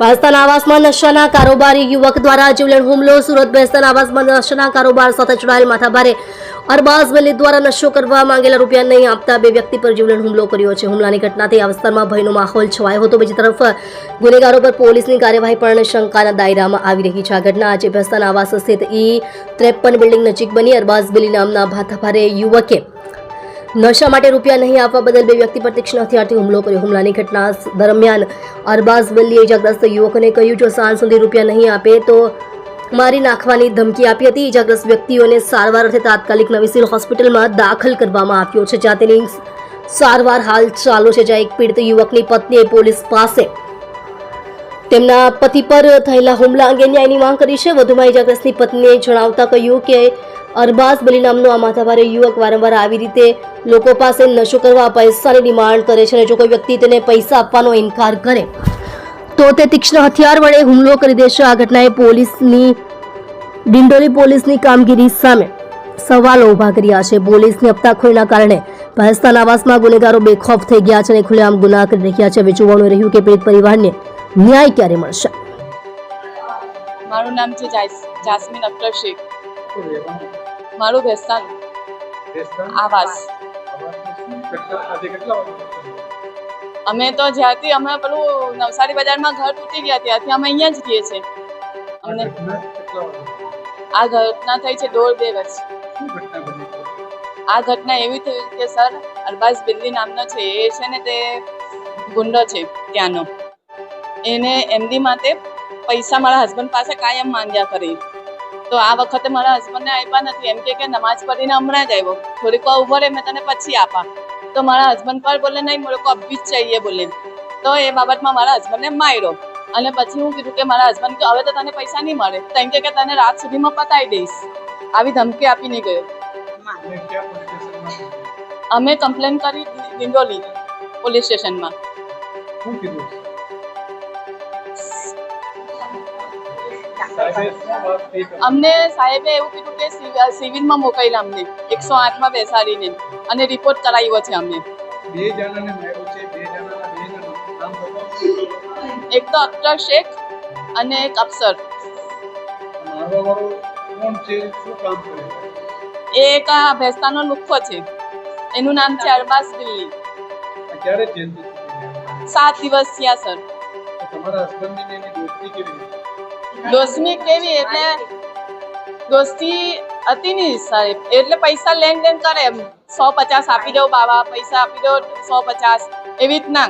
પાસ્તાના આવાસમાં નશાના કારોબારી યુવક દ્વારા જીવલેણ હુમલો. સુરત બેસ્તાના આવાસમાં નશાના કારોબાર સાથે જોડાયેલ માથાભારે અરબાઝ વલી દ્વારા નશો કરવા માંગેલા રૂપિયા નહીં આપતા બે વ્યક્તિ પર જીવલેણ હુમલો કર્યો છે. હુમલાની ઘટનાથી આ વિસ્તારમાં ભયનો માહોલ છવાયો હતો. બીજી તરફ, ગુનેગારો પર પોલીસની કાર્યવાહી પણ શંકાના દાયરામાં આવી રહી છે. આ ઘટના આજે બેસ્તાના આવાસ સ્થિત ઈ ત્રેપન બિલ્ડિંગ નજીક બની. અરબાઝ બલી નામના ભાથાભારે યુવકે નશા માટે રૂપિયા નહીં આપવા બદલ બે વ્યક્તિ પર તીક્ષ્ણ હથિયારથી હુમલો કર્યો. હુમલાની ઘટના દરમિયાન અરબાઝ વલ્લીએ ઇજાગ્રસ્ત યુવકને કહ્યું, જો સાંજ સુધી રૂપિયા નહીં આપે તો મારી નાખવાની ધમકી આપી હતી. ઇજાગ્રસ્ત વ્યક્તિઓને સારવાર અર્થે તાત્કાલિક નવી સિવિલ હોસ્પિટલમાં દાખલ કરવામાં આવ્યો છે, જ્યાં તેની સારવાર હાલ ચાલુ છે, જ્યાં એક પીડિત યુવકની પત્નીએ પોલીસ પાસે તેમના પતિ પર થયેલા હુમલા અંગે ન્યાયની માંગ કરી છે. વધુમાં ઇજાગ્રસ્તની પત્નીએ જણાવતા કહ્યું કે અરબાઝ બલી નામનો આ માથાભારે યુવક વારંવાર આવી રીતે લોકો પાસે નશો કરવા, પૈસાની ડિમાન્ડ કરે છે અને જો કોઈ વ્યક્તિ તેને પૈસા આપવાનો ઇનકાર કરે, તો તે તીક્ષ્ણ હથિયાર વડે હુમલો કરી દેશે આ ઘટનાએ પોલીસની ડિંડોલી પોલીસની કામગીરી સામે સવાલો ઊભા કર્યા છે. પોલીસની હપ્તાખોરીના કારણે પાકિસ્તાન આવાસમાં ગુનેગારો બેખોફ થઈ ગયા છે અને ખુલ્લેઆમ ગુના કરી રહ્યા છે. હવે રહ્યું કે પીડિત પરિવારને ન્યાય ક્યારે મળશે? મારું નામ છે જાસ- જાસ્મીન અખ્તર શેખ. મારું ભેસ્તાન આવાસ. અમે તો જ્યારથી અમે પેલું નવસારી બજારમાં ઘર તૂટી ગયા ત્યાંથી અમે અહીંયા જ રહીએ છીએ. અમને આ ઘટના થઈ છે દોઢ બે વર્ષ. આ ઘટના એવી થઈ કે સર અરબાઝ બિલ્લી નામનો છે એ છે ને તે ગુંડો છે ત્યાંનો. એને એમની માટે પૈસા મારા હસબન્ડ પાસે કાયમ માંગ્યા કરી. તો આ વખતે મારા હસબન્ડને આપ્યા નથી. એમ કે નમાઝ પઢીને હમણાં જ આવ્યો. થોડીક વાર ઊભો રહે, મેં તને પછી આપા. તો મારા હસબન્ડ પર બોલે, નહીં મેરે કો અભી જ ચાહીએ બોલે તો એ બાબતમાં મારા હસબન્ડને માર્યો. અને પછી હું કીધું કે મારા હસબન્ડ હવે તો તને પૈસા નહીં મળે. તો એમ કે તને રાત સુધીમાં પતાવી દઈશ. આવી ધમકી આપીને ગયો. અમે કમ્પ્લેન કરી દિંડોલી પોલીસ સ્ટેશનમાં. અમને સાહેબે એવું કીધું કે સિવિલમાં મોકલેલા અમને. એકસો આઠમાં બેસાડીને. અને રિપોર્ટ કરાવ્યો છે અમને. એક તો અખ્તર શેખ અને એક અફસર. એ એક આ ભેસ્તાનો લુખ્ખો છે. એનું નામ છે અરબાસ દિલ્હી સાત દિવસ થયા સર. તમારા હસબન્ડની એની દોસ્તી કેવી દોસ્તી કેવી એટલે દોસ્તી હતી નહીં સાહેબ. એટલે પૈસા લેન દેન કરે એમ. સો પચાસ આપી દો બાબા પૈસા આપી દો સો પચાસ. એવી રીતના.